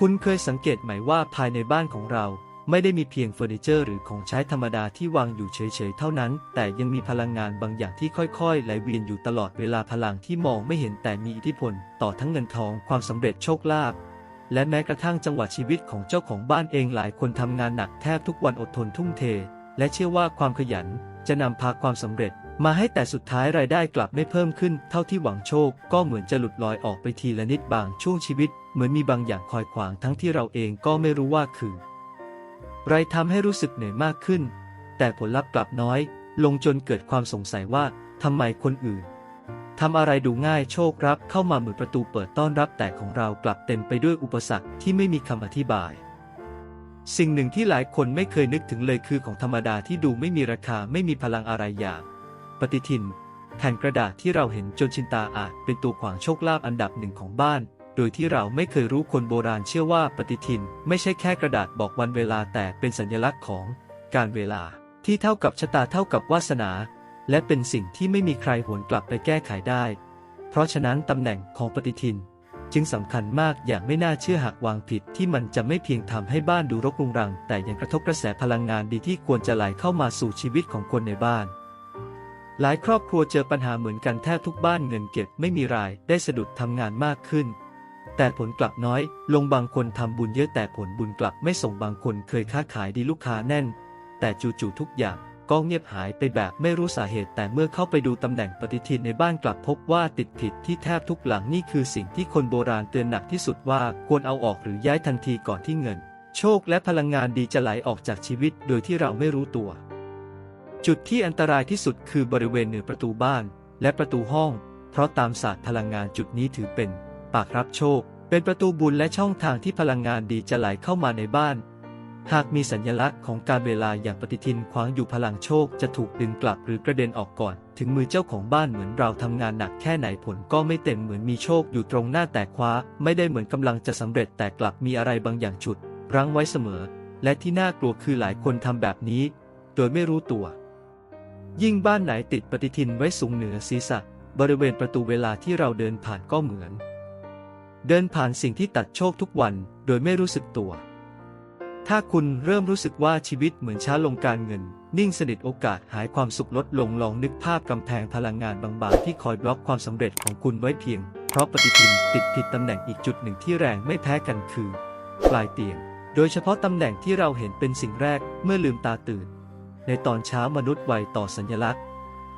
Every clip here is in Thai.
คุณเคยสังเกตไหมว่าภายในบ้านของเรา ไม่ได้มีเพียงเฟอร์นิเจอร์หรือของใช้ธรรมดาที่วางอยู่เฉยๆเท่านั้น แต่ยังมีพลังงานบางอย่างที่ค่อยๆไหลเวียนอยู่ตลอดเวลาพลังที่มองไม่เห็นแต่มีอิทธิพล ต่อทั้งเงินทองความสำเร็จโชคลาภและแม้กระทั่งจังหวะชีวิตของเจ้าของบ้านเองหลายคนทำงานหนักแทบทุกวันอดทนทุ่มเท และเชื่อว่าความขยันจะนำพาความสำเร็จ มาให้แต่สุดท้ายรายได้กลับไม่เพิ่มขึ้น เท่าที่หวังโชค ก็เหมือนจะหลุดลอยออกไปทีละนิดบางช่วงชีวิต เหมือนมีบางอย่างคอยขวางทั้งที่เราเองก็ไม่รู้ว่าคือไรทำให้รู้สึกเหนื่อยมากขึ้น แต่ผลลัพธ์กลับน้อย ลงจนเกิดความสงสัยว่าทำไมคนอื่นทำอะไรดูง่ายโชครับ เข้ามาเหมือนประตูเปิดต้อนรับแต่ของเรากลับเต็มไปด้วยอุปสรรคที่ไม่มีคำอธิบาย สิ่งหนึ่งที่หลายคนไม่เคยนึกถึงเลยคือของธรรมดาที่ดูไม่มีราคาไม่มีพลังอะไรอย่าง ปฏิทิน แผ่นกระดาษที่เราเห็นจนชินตาอาจเป็นตัวขวางโชคลาภอันดับหนึ่งของบ้าน โดยที่เราไม่เคยรู้คนโบราณเชื่อว่าปฏิทิน ไม่ใช่แค่กระดาษบอกวันเวลาแต่เป็นสัญลักษณ์ของการเวลาที่เท่ากับชะตาเท่ากับวาสนา และเป็นสิ่งที่ไม่มีใครหวนกลับไปแก้ไขได้ เพราะฉะนั้นตำแหน่งของปฏิทิน จึงสำคัญมากอย่างไม่น่าเชื่อหากวางผิดที่มันจะไม่เพียงทำให้บ้านดูรกรุงรัง แต่ยังกระทบกระแสพลังงานดีที่ควรจะไหลเข้ามาสู่ชีวิตของคนในบ้าน หลายครอบครัวเจอปัญหาเหมือนกันแทบทุกบ้านเงินเก็บไม่มีรายได้สะดุดทำงานมากขึ้น แต่ผลกลับน้อย ลงบางคนทำบุญเยอะแต่ผลบุญกลับไม่ส่งบางคนเคยค้าขายดีลูกค้าแน่น แต่จู่ๆทุกอย่างก็เงียบหายไปแบบไม่รู้สาเหตุ แต่เมื่อเข้าไปดูตำแหน่งปฏิทินในบ้านกลับพบว่าติดผิดที่แทบทุกหลังนี่คือสิ่งที่คนโบราณเตือนหนักที่สุดว่าควรเอาออกหรือย้ายทันทีก่อนที่เงิน โชคและพลังงานดีจะไหลออกจากชีวิตโดยที่เราไม่รู้ตัว จุดที่อันตรายที่สุดคือบริเวณเหนือประตูบ้าน และประตูห้อง เพราะตามศาสตร์พลังงานจุดนี้ถือเป็น ปากรับโชค เป็นประตูบุญและช่องทางที่พลังงานดีจะไหลเข้ามาในบ้าน หากมีสัญลักษณ์ของการเวลาอย่างปฏิทินขวางอยู่พลังโชคจะถูกดึงกลับหรือกระเด็นออกก่อน ถึงมือเจ้าของบ้านเหมือนเราทำงานหนักแค่ไหนผลก็ไม่เต็มเหมือนมีโชคอยู่ตรงหน้าแต่คว้า ไม่ได้เหมือนกำลังจะสำเร็จแต่กลับมีอะไรบางอย่างฉุดรั้งไว้เสมอ และที่น่ากลัวคือหลายคนทำแบบนี้ โดยไม่รู้ตัว ยิ่งบ้านไหนติดปฏิทินไว้สูงเหนือศีรษะ บริเวณประตูเวลาที่เราเดินผ่านก็เหมือน เดินผ่านสิ่งที่ตัดโชคทุกวันโดยไม่รู้สึกตัว ถ้าคุณเริ่มรู้สึกว่าชีวิตเหมือนช้าลงการเงิน นิ่งสนิทโอกาสหายความสุขลดลงลองนึกภาพกำแพงพลังงานบางๆ ที่คอยบล็อกความสำเร็จของคุณไว้เพียง เพราะปฏิทินติดผิดตำแหน่งอีกจุดหนึ่งที่แรงไม่แพ้กันคือปลายเตียง โดยเฉพาะตำแหน่งที่เราเห็นเป็นสิ่งแรกเมื่อลืมตาตื่น ในตอนเช้ามนุษย์ไวต่อสัญลักษณ์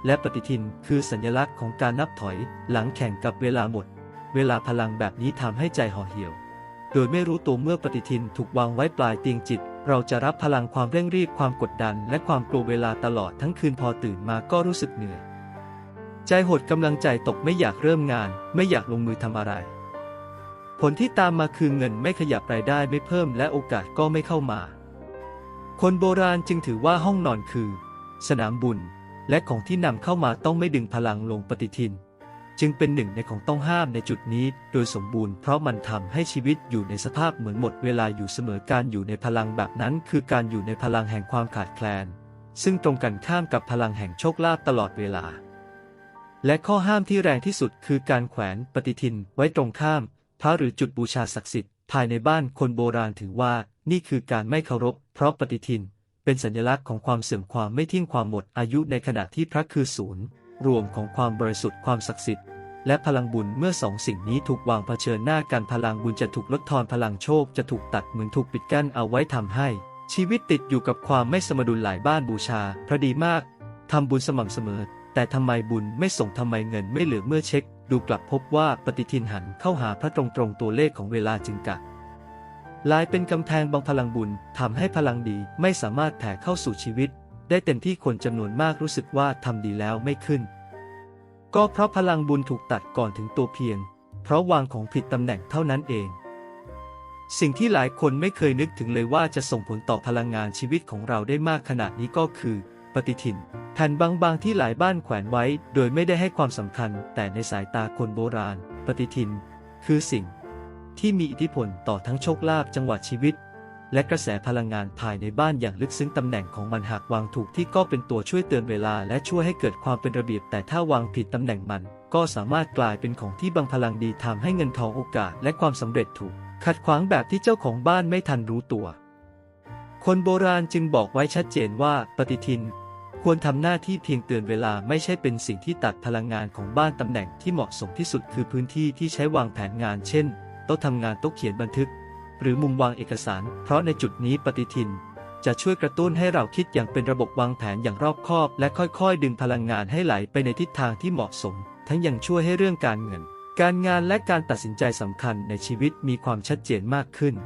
และปฏิทินคือสัญลักษณ์ของการนับถอยหลังแข่งกับเวลาหมด เวลาพลังแบบนี้ทำให้ใจห่อเหี่ยว โดยไม่รู้ตัวเมื่อปฏิทินถูกวางไว้ปลายเตียงจิต เราจะรับพลังความเร่งรีบความกดดัน และความกลัวเวลาตลอดทั้งคืนพอตื่นมาก็รู้สึกเหนื่อย ใจหดกำลังใจตกไม่อยากเริ่มงาน ไม่อยากลงมือทำอะไร ผลที่ตามมาคือเงินไม่ขยับรายได้ไม่เพิ่มและโอกาสก็ไม่เข้ามา คนโบราณจึงถือว่าห้องนอนคือ สนามบุญ และของที่นำเข้ามาต้องไม่ดึงพลังลงปฏิทิน จึงเป็นหนึ่งในของต้องห้ามในจุดนี้โดยสมบูรณ์เพราะมันทำให้ชีวิตอยู่ในสภาพเหมือนหมดเวลาอยู่เสมอการอยู่ในพลังแบบนั้น คือการอยู่ในพลังแห่งความขาดแคลน ซึ่งตรงกันข้ามกับพลังแห่งโชคลาภตลอดเวลา และข้อห้ามที่แรงที่สุดคือการแขวนปฏิทินไว้ตรงข้ามพระหรือจุดบูชาศักดิ์สิทธิ์ ภายในบ้านคนโบราณถือว่านี่คือการไม่เคารพ เพราะปฏิทิน เป็นสัญลักษณ์ของความเสื่อมความไม่ทิ้งความหมดอายุในขณะที่พระคือศูนย์ รวมของความบริสุทธิ์ความศักดิ์สิทธิ์และพลังบุญเมื่อสองสิ่งนี้ถูกวางเผชิญหน้ากันพลังบุญจะถูกลดทอนพลังโชคจะถูกตัดเหมือนถูกปิดกั้นเอาไว้ทำให้ ชีวิตติดอยู่กับความไม่สมดุลหลายบ้านบูชา พระดีมากทำบุญสม่ำเสมอ แต่ทำไมบุญไม่ส่งทำไมเงินไม่เหลือเมื่อเช็ค ดูกลับพบว่าปฏิทินหันเข้าหาพระตรงๆตัวเลขของเวลาจึงกัดลายเป็นกำแพงบังพลังบุญทำให้พลังดีไม่สามารถแผ่เข้าสู่ชีวิต ได้เต็มที่คนจำนวนมากรู้สึกว่าทำดีแล้วไม่ขึ้น ก็เพราะพลังบุญถูกตัดก่อนถึงตัวเพียง เพราะวางของผิดตำแหน่งเท่านั้นเอง สิ่งที่หลายคนไม่เคยนึกถึงเลยว่าจะส่งผลต่อพลังงานชีวิตของเราได้มากขนาดนี้ก็คือ ปฏิทิน แผ่นบางๆที่หลายบ้านแขวนไว้ โดยไม่ได้ให้ความสำคัญ แต่ในสายตาคนโบราณ ปฏิทิน คือสิ่ง ที่มีอิทธิพลต่อทั้งโชคลาภจังหวะชีวิต และกระแสพลังงานภายในบ้านอย่างลึกซึ้งตำแหน่งของมันหากวางถูกที่ก็เป็นตัวช่วยเตือนเวลา และช่วยให้เกิดความเป็นระเบียบ แต่ถ้าวางผิดตำแหน่งมัน ก็สามารถกลายเป็นของที่บังพลังดีทำให้เงินทองโอกาส และความสำเร็จถูกขัดขวางแบบที่เจ้าของบ้านไม่ทันรู้ตัว คนโบราณจึงบอกไว้ชัดเจนว่าปฏิทิน ควรทำหน้าที่เพียงเตือนเวลาไม่ใช่เป็นสิ่งที่ตัดพลังงานของบ้านตำแหน่งที่เหมาะสมที่สุดคือพื้นที่ที่ใช้วางแผนงานเช่นโต๊ะทำงานโต๊ะเขียนบันทึก หรือมุมวางเอกสาร เพราะในจุดนี้ปฏิทิน จะช่วยกระตุ้นให้เราคิดอย่างเป็นระบบวางแผนอย่างรอบคอบ และค่อยๆ ดึงพลังงานให้ไหลไปในทิศทางที่เหมาะสม ทั้งยังช่วยให้เรื่องการเงิน การงานและการตัดสินใจสำคัญในชีวิตมีความชัดเจนมากขึ้น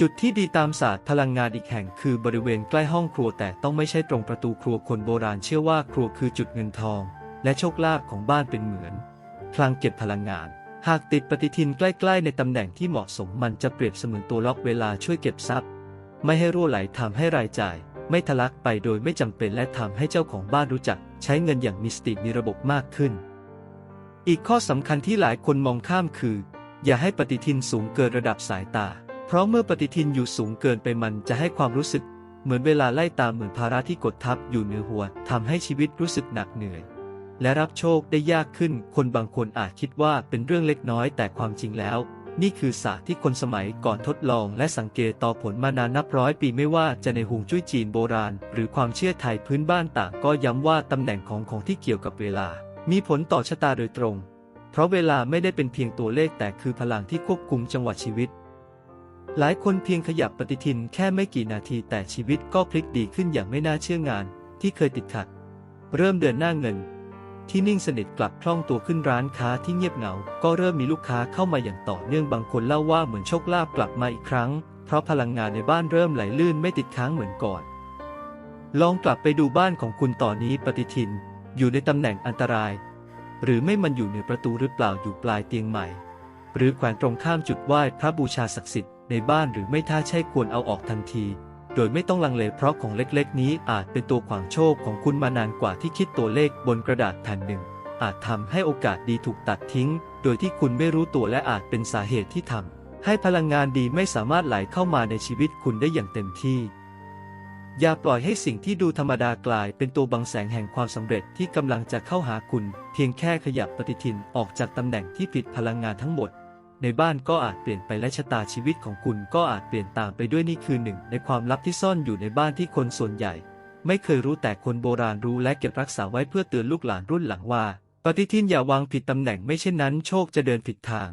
จุดที่ดีตามศาสตร์พลังงานอีกแห่งคือบริเวณใกล้ห้องครัวแต่ต้องไม่ใช่ตรงประตูครัวคนโบราณเชื่อว่าครัวคือจุดเงินทอง และโชคลาภของบ้านเป็นเหมือนพลังเก็บพลังงาน หากติดปฏิทินใกล้ ๆ ในตำแหน่งที่เหมาะสมมันจะเปรียบเสมือนตัวล็อกเวลาช่วยเก็บทรัพย์ ไม่ให้รั่วไหลทำให้รายจ่าย ไม่ทะลักไปโดยไม่จำเป็นและทำให้เจ้าของบ้านรู้จัก ใช้เงินอย่างมีสติมีระบบมากขึ้น อีกข้อสำคัญที่หลายคนมองข้ามคือ อย่าให้ปฏิทินสูงเกินระดับสายตา เพราะเมื่อปฏิทินอยู่สูงเกินไปมันจะให้ความรู้สึก เหมือนเวลาไล่ตามเหมือนภาระที่กดทับอยู่เหนือหัวทำให้ชีวิตรู้สึกหนักเหนื่อย และรับโชคได้ยากขึ้น คนบางคนอาจคิดว่าเป็นเรื่องเล็กน้อยแต่ความจริงแล้ว นี่คือศาสตร์ที่คนสมัยก่อนทดลอง และสังเกตต่อผลมานานนับร้อยปีไม่ว่าจะในฮวงจุ้ยจีนโบราณ หรือความเชื่อไทยพื้นบ้านต่างก็ย้ำว่าตำแหน่งของของที่เกี่ยวกับเวลา มีผลต่อชะตาโดยตรง เพราะเวลาไม่ได้เป็นเพียงตัวเลขแต่คือพลังที่ควบคุมจังหวะชีวิต หลายคนเพียงขยับปฏิทินแค่ไม่กี่นาทีแต่ชีวิตก็พลิกดีขึ้นอย่างไม่น่าเชื่องาน ที่เคยติดขัด เริ่มเดินหน้าเงิน ที่นิ่งสนิทกลับคล่องตัวขึ้นร้านค้าที่เงียบเหงา ก็เริ่มมีลูกค้าเข้ามาอย่างต่อเนื่องบางคนเล่าว่าเหมือนโชคลาภกลับมาอีกครั้ง เพราะพลังงานในบ้านเริ่มไหลลื่นไม่ติดค้างเหมือนก่อน ลองกลับไปดูบ้านของคุณตอนนี้ปฏิทิน อยู่ในตำแหน่งอันตราย หรือไม่มันอยู่เหนือประตูหรือเปล่าอยู่ปลายเตียงใหม่ หรือแขวนตรงข้ามจุดไหว้พระบูชาศักดิ์สิทธิ ในบ้านหรือไม่ถ้าใช่ควรเอาออกทันที โดยไม่ต้องลังเลเพราะของเล็กๆ นี้อาจเป็นตัวขวางโชคของคุณมานานกว่าที่คิดตัวเลขบนกระดาษแผ่นหนึ่ง อาจทำให้โอกาสดีถูกตัดทิ้ง โดยที่คุณไม่รู้ตัวและอาจเป็นสาเหตุที่ทำให้พลังงานดีไม่สามารถไหลเข้ามาในชีวิตคุณได้อย่างเต็มที่อย่าปล่อยให้สิ่งที่ดูธรรมดากลายเป็นตัวบังแสงแห่งความสำเร็จที่กำลังจะเข้าหาคุณ เพียงแค่ขยับปฏิทินออกจากตำแหน่งที่ผิดพลังงานทั้งหมด ในบ้านก็อาจเปลี่ยนไปและชะตาชีวิตของคุณก็อาจเปลี่ยนตามไปด้วยนี่คือหนึ่งในความลับที่ซ่อนอยู่ในบ้านที่คนส่วนใหญ่ ไม่เคยรู้แต่คนโบราณรู้และเก็บรักษาไว้เพื่อเตือนลูกหลานรุ่นหลังว่า ปฏิทินอย่าวางผิดตำแหน่งไม่เช่นนั้นโชคจะเดินผิดทาง